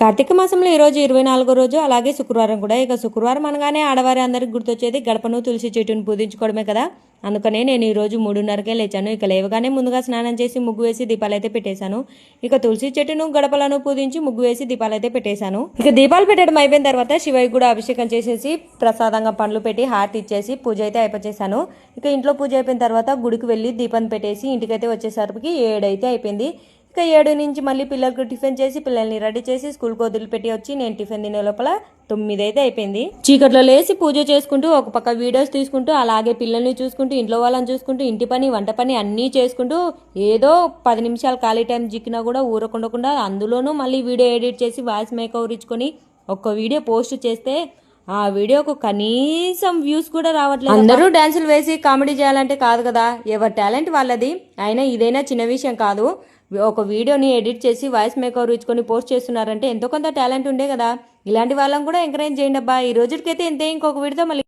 కార్తీక మాసంలో ఈరోజు ఇరవై నాలుగో రోజు అలాగే శుక్రవారం కూడా. ఇక శుక్రవారం అనగానే ఆడవారి అందరికి గుర్తొచ్చేది గడపను తులసి చెట్టును పూజించుకోవడమే కదా. అందుకనే నేను ఈరోజు మూడున్నరకే లేచాను. ఇక లేవగానే ముందుగా స్నానం చేసి ముగ్గు వేసి దీపాలైతే పెట్టేశాను. ఇక తులసి చెట్టును గడపలను పూజించి ముగ్గు వేసి దీపాలైతే పెట్టేశాను. ఇక దీపాలు పెట్టడం అయిపోయిన తర్వాత శివయ్య కూడా అభిషేకం చేసేసి ప్రసాదంగా పండ్లు పెట్టి హారతి ఇచ్చేసి పూజ అయితే అయిపోచేశాను. ఇక ఇంట్లో పూజ అయిపోయిన తర్వాత గుడికి వెళ్ళి దీపం పెట్టేసి ఇంటికైతే వచ్చేసరికి ఏడైతే అయిపోయింది. ఇక ఏడు నుంచి మళ్ళీ పిల్లలకు టిఫిన్ చేసి పిల్లల్ని రెడీ చేసి స్కూల్కి వదిలిపెట్టి వచ్చి నేను టిఫిన్ తినే లోపల తొమ్మిది అయితే అయిపోయింది. చీకట్లో లేచి పూజ చేసుకుంటూ ఒక పక్క వీడియోస్ తీసుకుంటూ అలాగే పిల్లల్ని చూసుకుంటూ ఇంట్లో వాళ్ళని చూసుకుంటూ ఇంటి పని వంట పని అన్నీ చేసుకుంటూ ఏదో పది నిమిషాలు ఖాళీ టైం జిక్కినా కూడా ఊరకుండకుండా అందులోనూ మళ్ళీ వీడియో ఎడిట్ చేసి వాయిస్ మేకవర్ ఇచ్చుకొని ఒక్క వీడియో పోస్ట్ చేస్తే ఆ వీడియోకు కనీసం వ్యూస్ కూడా రావట్లేదు అందరూ డాన్సులు వేసి కామెడీ చేయాలంటే కాదు కదా. ఎవరి టాలెంట్ వాళ్ళది. అయినా ఇదైనా చిన్న విషయం కాదు. ఒక వీడియోని ఎడిట్ చేసి వాయిస్ మేకవర్ ఇచ్చుకొని పోస్ట్ చేస్తున్నారంటే ఎంతో కొంత టాలెంట్ ఉండే కదా. ఇలాంటి వాళ్ళని కూడా ఎంకరేజ్ చేయండి అబ్బా. ఈ రోజుకైతే ఇంతే ఇంకొక వీడితో మళ్ళీ